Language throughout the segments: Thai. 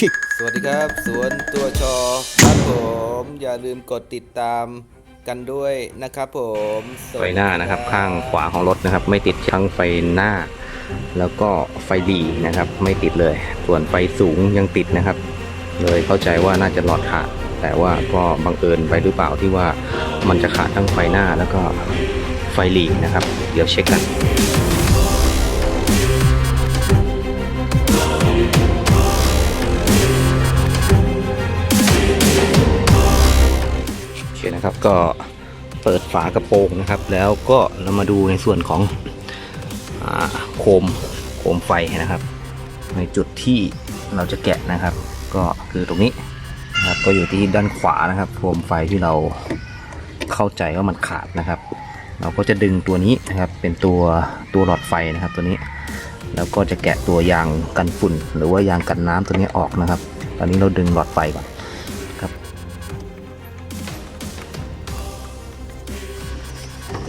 คิกสวัสดีครับสวนตัวชอครับผมอย่าลืมกดติดตามกันด้วยนะครับผมสไฟวัสดีหน้านะครับ ข้างขวาของรถนะครับ ไม่ติดทั้งไฟหน้า แล้วก็ไฟดีนะครับ ไม่ติดเลย ส่วนไฟสูงยังติดนะครับ เลยเข้าใจว่าน่าจะหลอดขาด แต่ว่าก็บังเอิญไปหรือเปล่าที่ว่ามันจะขาดทั้งไฟหน้าแล้วก็ไฟหลีนะครับ เดี๋ยวเช็คกัน ก็เปิดฝากระโปรงนะครับ แล้วก็เรามาดูในส่วนของอโคมโคมไฟนะครับ ในจุดที่เราจะแกะนะครับ ก็คือตรงนี้นะครับก็อยู่ที่ด้านขวานะครับโคมไฟที่เราเข้าใจว่ามันขาดนะครับ เราก็จะดึงตัวนี้นะครับเป็นตัวตัวหลอดไฟนะครับตัวนี้ แล้วก็จะแกะตัวยางกันฝุ่น หรือว่ายางกันน้ำตัวนี้ออกนะครับ ตอนนี้เราดึงหลอดไฟก่อน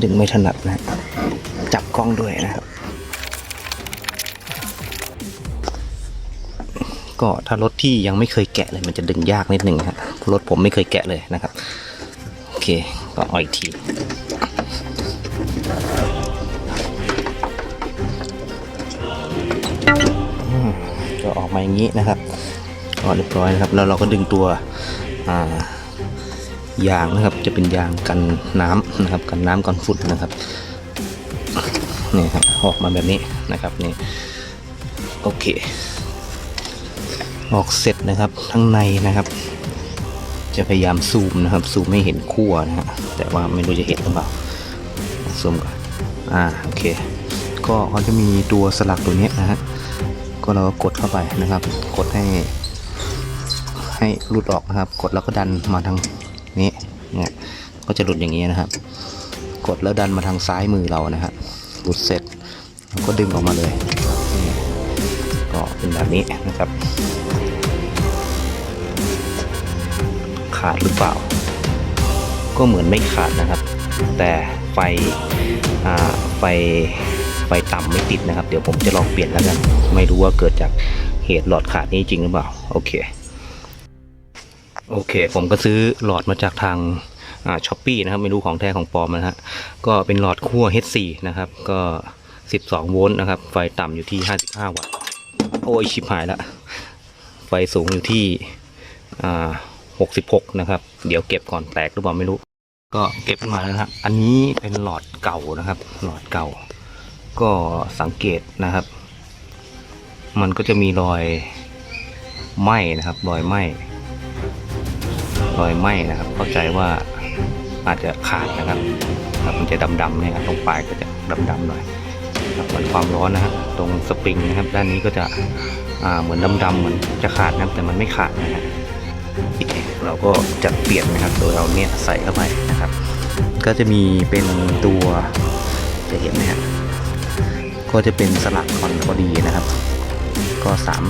ดึงไม่ถนัดนะ จับกล้องด้วยนะครับ ก็ถ้ารถที่ยังไม่เคยแกะเลยมันจะดึงยากนิดหนึ่งครับรถผมไม่เคยแกะเลยนะครับ โอเค ก็อาอีกทีก็ออกมาอย่างนี้นะครับก็เรียบร้อยนะครับ แล้วเราก็ดึงตัวอ่า ยางนะครับ จะเป็นยางกันน้ำนะครับ กันน้ำกันฝุ่นนะครับนี่ครับออกมาแบบนี้นะครับนี่โอเค ออกเสร็จนะครับทั้งในนะครับ จะพยายามซูมนะครับ ซูมไม่เห็นขั้วนะฮะแต่ว่าไม่รู้จะเห็นหรือเปล่าซูมก่อนอ่าโอเค ก็เขาจะมีตัวสลักตัวนี้นะฮะก็เราก็กดเข้าไปนะครับ กดให้ให้หลุดออกนะครับ กดแล้วก็ดันมาทาง นี้เนี่ยก็จะหลุดอย่างนี้นะครับ กดแล้วดันมาทางซ้ายมือเรานะฮะหลุดเสร็จก็ดึงออกมาเลยก็เป็นแบบนี้นะครับ ขาดหรือเปล่า ก็เหมือนไม่ขาดนะครับ แต่ไฟไฟไฟต่ำไม่ติดนะครับ เดี๋ยวผมจะลองเปลี่ยนแล้วกัน ไม่รู้ว่าเกิดจากเหตุหลอดขาดนี้จริงหรือเปล่า โอเค โอเค ผมก็ซื้อหลอดมาจากทางช้อปปี้นะครับไม่รู้ของแท้ของปลอมนะฮะก็เป็นหลอดขั้ว H4 นะครับก็ 12 โวลต์นะครับ ไฟต่ำอยู่ที่ 55 วัตต์โอ้ยชิบหายละไฟสูงอยู่ที่66 นะครับ เดี๋ยวเก็บก่อนแตกหรือเปล่าไม่รู้ ก็เก็บมาแล้วนะอันนี้เป็นหลอดเก่านะครับ หลอดเก่า ก็สังเกตนะครับ มันก็จะมีรอยไหม้นะครับ รอยไหม้ รอยไหม้นะครับ เข้าใจว่าอาจจะขาดนะครับครับมันจะดำๆเนี่ยตรงปลายก็จะดำๆหน่อยครับมันความร้อนนะฮะตรงสปริงนะครับ ด้านนี้ก็จะอ่าเหมือนดำๆเหมือนจะขาดนะครับแต่มันไม่ขาดนะฮะเราก็จะเปลี่ยนนะครับ โดยเอาเนี่ยใส่เข้าไปนะครับ ก็จะมีเป็นตัวจะเห็นไหมฮะก็จะเป็นสลักคอนพอดีนะครับ ก็สาม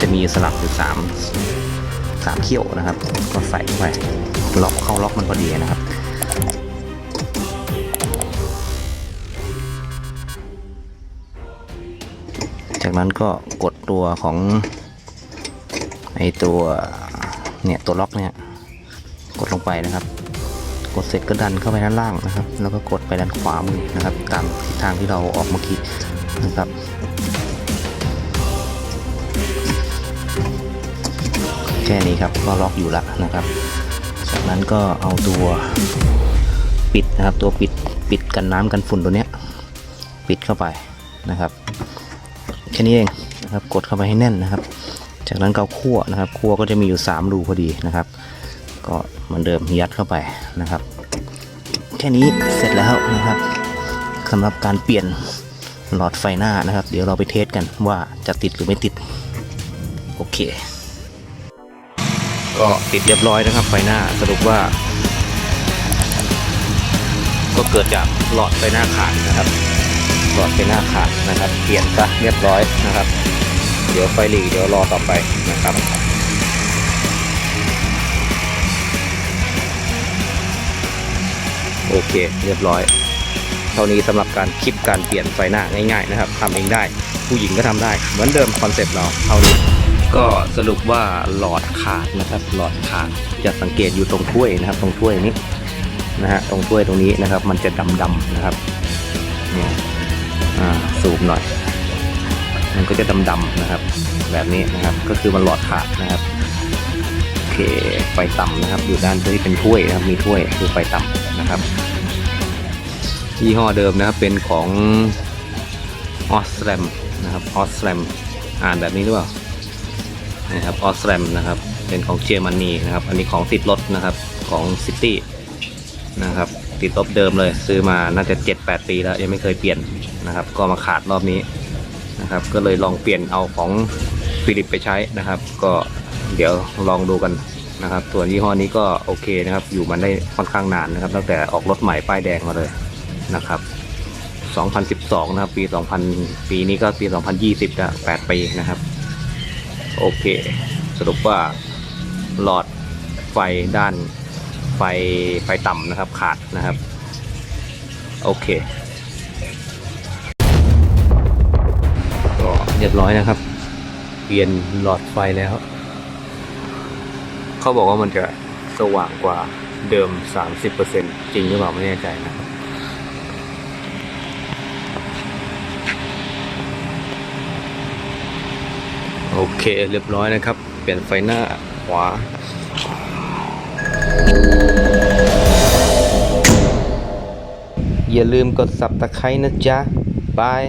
จะมีสลักอยู่สาม สามเขี้ยวนะครับ ก็ใส่เข้าไปล็อกเข้าล็อกมันพอดีนะครับจากนั้นก็กดตัวของไอตัวเนี่ยตัวล็อกเนี่ยกดลงไปนะครับ กดเสร็จก็ดันเข้าไปด้านล่างนะครับ แล้วก็กดไปด้านขวามือนะครับ ตามทิศทางที่เราออกเมื่อกี้นะครับ แค่นี้ครับก็ล็อกอยู่ละนะครับ จากนั้นก็เอาตัวปิดนะครับ ตัวปิดปิดกันน้ำกันฝุ่นตัวเนี้ย ปิดเข้าไปนะครับ แค่นี้เองนะครับ กดเข้าไปให้แน่นนะครับ จากนั้นก็เอาคั่วนะครับคั่วก็จะมีอยู่ 3 รูพอดีนะครับ ก็เหมือนเดิมยัดเข้าไปนะครับ แค่นี้เสร็จแล้วนะครับสำหรับการเปลี่ยนหลอดไฟหน้านะครับ เดี๋ยวเราไปเทสกันว่าจะติดหรือไม่ติด โอเค ก็ติดเรียบร้อยนะครับไฟหน้าสรุปว่า ก็เกิดจากหลอดไฟหน้าขาดนะครับ หลอดไฟหน้าขาดนะครับ เปลี่ยนซะเรียบร้อยนะครับ เดี๋ยวไฟหลีเดี๋ยวรอต่อไปนะครับโอเค เรียบร้อย เท่านี้สำหรับการคลิปการเปลี่ยนไฟหน้าง่ายๆนะครับทำเองได้ ผู้หญิงก็ทำได้ เหมือนเดิมคอนเซปต์เราเท่านี้ ก็สรุปว่าหลอดขาดนะครับ หลอดขาดจะสังเกตอยู่ตรงถ้วยนะครับ ตรงถ้วยนี้นะฮะตรงถ้วยตรงนี้นะครับ มันจะดำๆนะครับเนี่ยอ่าสูบหน่อย มันก็จะดำๆนะครับ แบบนี้นะครับก็คือมันหลอดขาดนะครับโอเคไฟต่ำนะครับ อยู่ด้านที่เป็นถ้วยนะครับมีถ้วยคือไฟต่ำนะครับยี่ห้อเดิมนะครับเป็นของออสแ a มนะครับออสแ a มอ่านแบบนี้หรือเปล่า นะครับออสแ a มนะครับ เป็นของเยอรมนีนะครับ อันนี้ของติดรถนะครับของซิตี้นะครับ ติดรถเดิมเลยซื้อมาน่าจะ 7-8 ปีแล้วยังไม่เคยเปลี่ยนนะครับ ก็มาขาดรอบนี้นะครับ ก็เลยลองเปลี่ยนเอาของฟิลิปไปใช้นะครับ ก็เดี๋ยวลองดูกันนะครับ ส่วนยี่ห้อนี้ก็โอเคนะครับ อยู่มันได้ค่อนข้างนานนะครับ ตั้งแต่ออกรถใหม่ป้ายแดงมาเลยนะครับ2012 นะครับ ปี 2000 ปีนี้ก็ปี 2020แล้ว8ปีนะครับ โอเค สรุปว่าหลอดไฟด้านไฟไฟต่ำนะครับขาดนะครับ โอเคก็เรียบร้อยนะครับ เปลี่ยนหลอดไฟแล้ว เขาบอกว่ามันจะสว่างกว่าเดิม 30%จริงหรือเปล่าไม่แน่ใจนะครับ โอเคเรียบร้อยนะครับ เปลี่ยนไฟหน้าขวาอย่าลืมกดสับตะไคร้นะจ๊ะ บาย